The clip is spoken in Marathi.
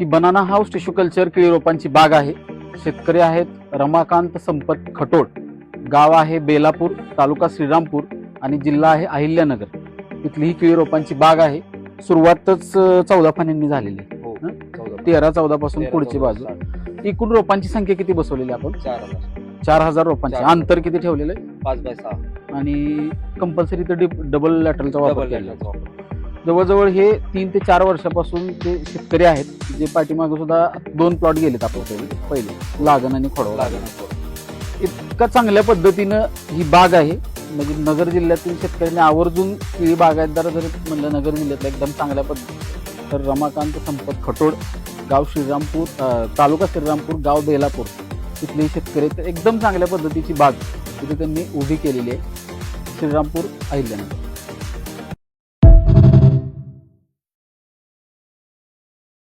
ही बनाना हाऊस टिश्यू कल्चर केळी रोपांची बाग आहे. शेतकरी आहेत रमाकांत संपत खटोड. गाव आहे बेलापूर तालुका श्रीरामपूर आणि जिल्हा आहे अहिल्यानगर. इथली ही केळी रोपांची बाग आहे. सुरुवातच चौदा फाण्यांनी झालेली आहे. हो तेरा चौदा पासून पुढची बाजू. एकूण रोपांची संख्या किती बसवलेली आपण? चार हजार. चार हजार रोपांची. चार. अंतर किती ठेवलेलं आहे? पाच बाय सहा. आणि कंपल्सरी तर डबल लॅटरलचा वापर डबल. वापर. जवळजवळ हे तीन ते चार वर्षापासून ते शेतकरी आहेत जे पाठीमागे सुद्धा दोन प्लॉट गेलेत आपल्याकडे पहिले. लागण आणि खोडवा लागण. इतका चांगल्या पद्धतीनं ही बाग आहे. म्हणजे नगर जिल्ह्यातील शेतकऱ्यांनी आवर्जून केळी बागायतदार जर म्हणलं नगर जिल्ह्यातल्या एकदम चांगल्या पद्धती तर रमाकांत संपत खटोड गाव श्रीरामपूर तालुका श्रीरामपूर गाव बेलापूर. तिथले शेतकरी आहेत. एकदम चांगल्या पद्धतीची बाग तिथे त्यांनी उभी केलेली आहे. श्रीरामपूर अहिल्यानगर.